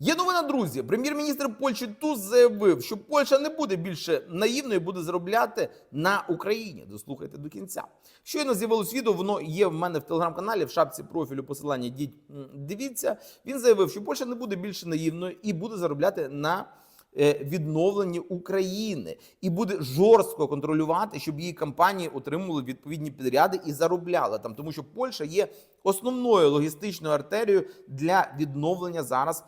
Є новина, друзі. Прем'єр-міністр Польщі Туз заявив, що Польща не буде більше наївною, буде заробляти на Україні. Дослухайте до кінця. Щойно з'явилось відео, воно є в мене в телеграм-каналі, в шапці профілю посилання. Діть дивіться. Він заявив, що Польща не буде більше наївною і буде заробляти на відновленні України і буде жорстко контролювати, щоб її компанії отримували відповідні підряди і заробляли там, тому що Польща є основною логістичною артерією для відновлення зараз.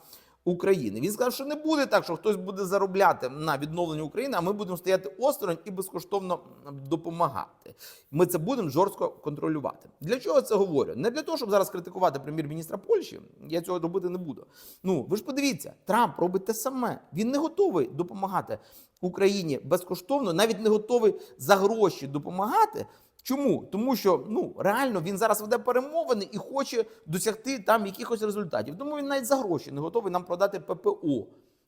України він сказав, що не буде так, що хтось буде заробляти на відновленні України, а ми будемо стояти осторонь і безкоштовно допомагати. Ми це будемо жорстко контролювати. Для чого це говорю? Не для того, щоб зараз критикувати прем'єр-міністра Польщі. Я цього робити не буду. Ну ви ж подивіться, Трамп робить те саме. Він не готовий допомагати Україні безкоштовно, навіть не готовий за гроші допомагати. Чому? Тому що ну реально він зараз веде перемовини і хоче досягти там якихось результатів. Тому він навіть за гроші не готовий нам продати ППО.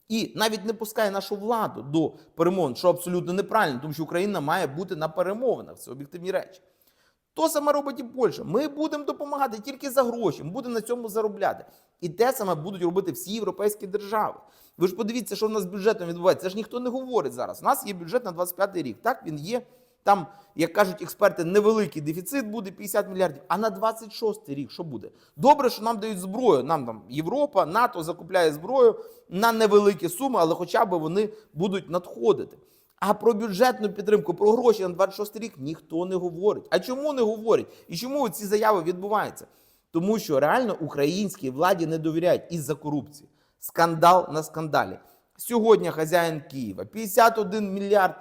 І навіть не пускає нашу владу до перемовин, що абсолютно неправильно, тому що Україна має бути на перемовинах. Це об'єктивні речі. То саме робить і Польща. Ми будемо допомагати тільки за гроші, ми будемо на цьому заробляти. І те саме будуть робити всі європейські держави. Ви ж подивіться, що в нас з бюджетом відбувається. Це ж ніхто не говорить зараз. У нас є бюджет на 25 рік. Так він є. Там, як кажуть експерти, невеликий дефіцит буде 50 мільярдів. А на 26 рік що буде? Добре, що нам дають зброю. Нам там Європа, НАТО закупляє зброю на невеликі суми, але хоча б вони будуть надходити. А про бюджетну підтримку, про гроші на 26 рік ніхто не говорить. А чому не говорять? І чому ці заяви відбуваються? Тому що реально українській владі не довіряють із-за корупції. Скандал на скандалі. Сьогодні хазяїн Києва 51 мільярд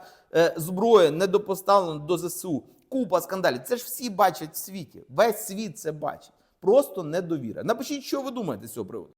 зброї недопоставлено до ЗСУ. Купа скандалів. Це ж всі бачать в світі. Весь світ це бачить. Просто недовіра. Напишіть, що ви думаєте з цього приводу.